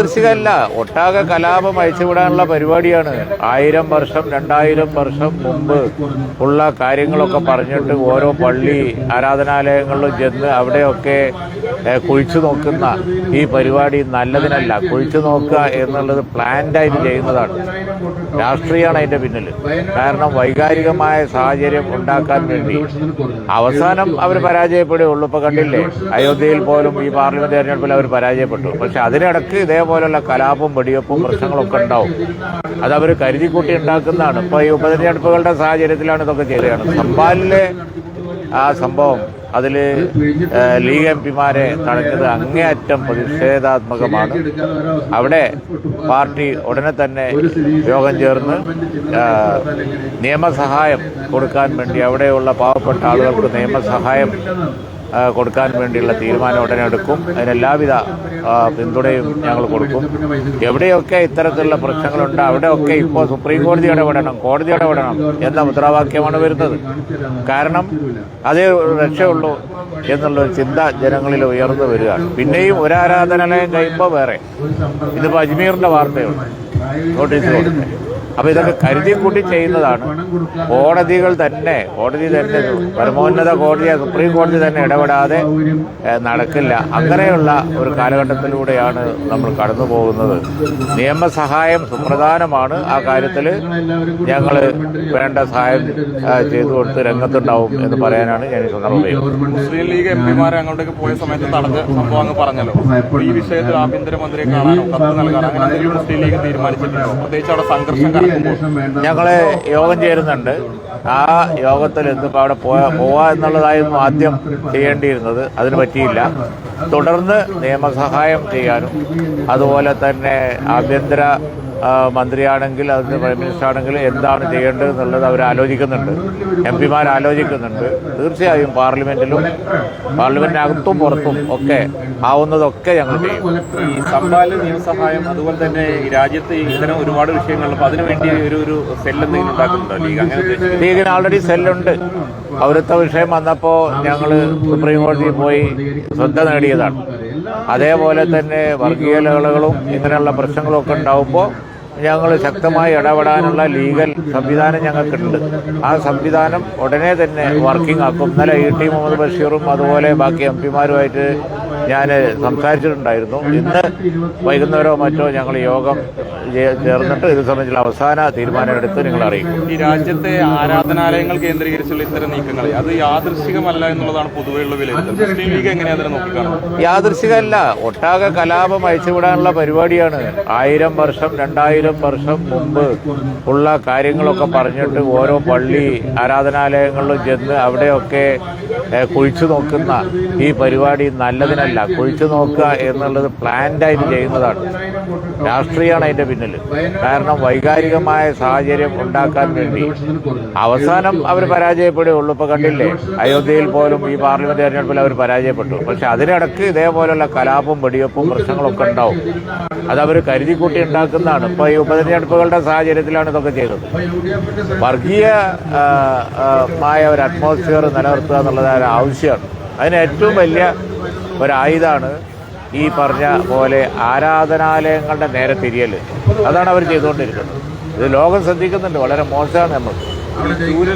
യാദൃശികമല്ല ഒട്ടാകെ കലാപം അയച്ചുവിടാനുള്ള പരിപാടിയാണ്. ആയിരം വർഷം രണ്ടായിരം വർഷം മുമ്പ് ഉള്ള കാര്യങ്ങളൊക്കെ പറഞ്ഞിട്ട് ഓരോ പള്ളി ആരാധനാലയങ്ങളിലും ചെന്ന് അവിടെയൊക്കെ കുഴിച്ചു നോക്കുന്ന ഈ പരിപാടി നല്ലതിനല്ല. കുഴിച്ചു നോക്കുക എന്നുള്ളത് പ്ലാൻഡായിട്ട് ചെയ്യുന്നതാണ്. രാഷ്ട്രീയമാണ് അതിന്റെ പിന്നിൽ. കാരണം വൈകാരികമായ സാഹചര്യം ഉണ്ടാക്കാൻ വേണ്ടി. അവസാനം അവർ പരാജയപ്പെടുകയുള്ളൂ. ഇപ്പൊ കണ്ടില്ലേ അയോധ്യയിൽ പോലും ഈ പാർലമെന്റ് തെരഞ്ഞെടുപ്പിൽ അവർ പരാജയപ്പെട്ടു. പക്ഷെ അതിനിടക്ക് ഇതേപോലുള്ള കലാപവും വെടിവെപ്പും പ്രശ്നങ്ങളൊക്കെ ഉണ്ടാവും. അത് അവർ കരുതിക്കൂട്ടി ഉണ്ടാക്കുന്നതാണ് ഇപ്പൊ ഈ ഉപതെരഞ്ഞെടുപ്പുകളുടെ സാഹചര്യത്തിലാണ് ഇതൊക്കെ ചെയ്തതാണ് സംഭാലിലെ ആ സംഭവം അതിൽ ലീഗ് എം പിമാരെ തടഞ്ഞത് അങ്ങേയറ്റം പ്രതിഷേധാത്മകമാണ്. അവിടെ പാർട്ടി ഉടനെ തന്നെ യോഗം ചേർന്ന് നിയമസഹായം കൊടുക്കാൻ വേണ്ടി അവിടെയുള്ള പാവപ്പെട്ട ആളുകൾക്ക് നിയമസഹായം കൊടുക്കാൻ വേണ്ടിയുള്ള തീരുമാനം ഉടനെ എടുക്കും. അതിനെല്ലാവിധ പിന്തുണയും ഞങ്ങൾ കൊടുക്കും. എവിടെയൊക്കെ ഇത്തരത്തിലുള്ള പ്രശ്നങ്ങളുണ്ട് അവിടെയൊക്കെ ഇപ്പോൾ സുപ്രീം കോടതി ഇടപെടണം കോടതി ഇടപെടണം എന്ന മുദ്രാവാക്യമാണ് വരുന്നത്. കാരണം അതേ രക്ഷയുള്ളൂ എന്നുള്ളൊരു ചിന്ത ജനങ്ങളിൽ ഉയർന്നു വരികയാണ്. പിന്നെയും ഒരു ആരാധനാലയം കഴിയുമ്പോൾ വേറെ. ഇതിപ്പോൾ അജ്മീറിന്റെ വാർത്തയുണ്ട്. നോട്ടീസ് അപ്പൊ ഇതൊക്കെ കരുതി കൂട്ടി ചെയ്യുന്നതാണ്. കോടതികൾ തന്നെ കോടതി തന്നെ പരമോന്നത കോടതി സുപ്രീം കോടതി തന്നെ ഇടപെടാതെ നടക്കില്ല. അങ്ങനെയുള്ള ഒരു കാലഘട്ടത്തിലൂടെയാണ് നമ്മൾ കടന്നു പോകുന്നത്. നിയമസഹായം സുപ്രധാനമാണ്. ആ കാര്യത്തിൽ ഞങ്ങൾ വേണ്ട സഹായം ചെയ്തു കൊടുത്ത് രംഗത്തുണ്ടാവും എന്ന് പറയാനാണ് ഞാൻ ഈ സന്ദർഭം മുസ്ലിം ലീഗ് എം പിമാരെ അങ്ങോട്ടേക്ക് പോയ സമയത്ത് നടന്ന് സംഭവം അങ്ങ് പറഞ്ഞല്ലോ. ഈ വിഷയത്തിൽ ആഭ്യന്തരമന്ത്രിയെ കാണാനോ കത്ത് നൽകാനോ അങ്ങനെ എന്തെങ്കിലും മുസ്ലിം ലീഗ് തീരുമാനിച്ചിട്ടുണ്ടോ? പ്രത്യേകിച്ച് അവിടെ സംഘർഷം ഞങ്ങൾ യോഗം ചേരുന്നുണ്ട്. ആ യോഗത്തിൽ ഇന്നിപ്പോൾ അവിടെ പോയാ പോവാ എന്നുള്ളതായിരുന്നു ആദ്യം ചെയ്യേണ്ടിയിരുന്നത് അതിന് പറ്റിയില്ല. തുടർന്ന് നിയമസഹായം ചെയ്യാനും അതുപോലെ തന്നെ ആഭ്യന്തര മന്ത്രിയാണെങ്കിൽ അതിന് പ്രൈം മിനിസ്റ്റർ ആണെങ്കിൽ എന്താണ് ചെയ്യേണ്ടത് എന്നുള്ളത് അവർ ആലോചിക്കുന്നുണ്ട്. എം പിമാർ ആലോചിക്കുന്നുണ്ട്. തീർച്ചയായും പാർലമെന്റിലും പാർലമെന്റിനകത്തും പുറത്തും ഒക്കെ ആവുന്നതൊക്കെ ഞങ്ങൾ ചെയ്യും. ഈ സംഭാല നിയമസഹായം അതുപോലെ തന്നെ ഈ രാജ്യത്ത് ഇത്തരം ഒരുപാട് വിഷയങ്ങൾ അപ്പൊ അതിനുവേണ്ടി ഒരു ഒരു സെല്ല് എന്തെങ്കിലും ഉണ്ടാക്കുന്നുണ്ടോ ലീഗ്? അങ്ങനെ ലീഗിന് ആൾറെഡി സെല്ലുണ്ട്. പൗരത്വ വിഷയം വന്നപ്പോൾ ഞങ്ങൾ സുപ്രീം കോടതിയിൽ പോയി ശ്രദ്ധ നേടിയതാണ്. അതേപോലെ തന്നെ വർഗീയ ലഹളകളും ഇങ്ങനെയുള്ള പ്രശ്നങ്ങളൊക്കെ ഉണ്ടാവുമ്പോൾ ഞങ്ങൾ ശക്തമായി ഇടപെടാനുള്ള ലീഗൽ സംവിധാനം ഞങ്ങൾക്കുണ്ട്. ആ സംവിധാനം ഉടനെ തന്നെ വർക്കിംഗ് ആക്കും. ഇന്നലെ ഇ ടി മുഹമ്മദ് ബഷീറും അതുപോലെ ബാക്കി എം പിമാരുമായിട്ട് ഞാൻ സംസാരിച്ചിട്ടുണ്ടായിരുന്നു. ഇന്ന് വൈകുന്നേരമോ മറ്റോ ഞങ്ങൾ യോഗം ചേർന്നിട്ട് ഇത് സംബന്ധിച്ചുള്ള അവസാന തീരുമാനമെടുത്ത് നിങ്ങൾ അറിയിക്കും. ഈ രാജ്യത്തെ ആരാധനാലയങ്ങൾ കേന്ദ്രീകരിച്ചുള്ള ഇത്തരം നീക്കങ്ങൾ അത് യാദൃശികമല്ല എന്നുള്ളതാണ് പൊതുവെയുള്ള വിലയിരുത്തൽ. യാദൃശികമല്ല ഒട്ടാകെ കലാപം അയച്ചുവിടാനുള്ള പരിപാടിയാണ്. ആയിരം വർഷം രണ്ടായിരം വർഷം മുമ്പ് ഉള്ള കാര്യങ്ങളൊക്കെ പറഞ്ഞിട്ട് ഓരോ പള്ളി ആരാധനാലയങ്ങളിലും ചെന്ന് അവിടെയൊക്കെ കുഴിച്ചു നോക്കുന്ന ഈ പരിപാടി നല്ലതിനല്ല. കുഴിച്ചു നോക്കുക എന്നുള്ളത് പ്ലാൻഡായിട്ട് ചെയ്യുന്നതാണ്. രാഷ്ട്രീയമാണ് അതിന്റെ പിന്നിൽ കാരണം വൈകാരികമായ സാഹചര്യം ഉണ്ടാക്കാൻ വേണ്ടി അവസാനം അവർ പരാജയപ്പെടുകയുള്ളൂ. ഇപ്പൊ കണ്ടില്ലേ അയോധ്യയിൽ പോലും ഈ പാർലമെന്റ് തെരഞ്ഞെടുപ്പിൽ അവർ പരാജയപ്പെട്ടു. പക്ഷെ അതിനിടക്ക് ഇതേപോലുള്ള കലാപവും വെടിവെപ്പും പ്രശ്നങ്ങളൊക്കെ ഉണ്ടാവും. അത് അവർ കരുതിക്കൂട്ടി ഉണ്ടാക്കുന്നതാണ്. ഇപ്പൊ ഈ ഉപതെരഞ്ഞെടുപ്പുകളുടെ സാഹചര്യത്തിലാണ് ഇതൊക്കെ ചെയ്തത്. വർഗീയ ആ, ആ, മായ ഒരു അറ്റ്മോസ്ഫിയർ നിലനിർത്തുക എന്നുള്ളത് ആവശ്യമാണ്. അതിന് ഏറ്റവും വലിയ ഒരായുധമാണ് ഈ പറഞ്ഞ പോലെ ആരാധനാലയങ്ങളുടെ നേരെ തിരിയൽ അതാണ് അവർ ചെയ്തുകൊണ്ടിരിക്കുന്നത്. ഇത് ലോകം ശ്രദ്ധിക്കുന്നുണ്ട്. വളരെ മോശമാണ് നമുക്ക്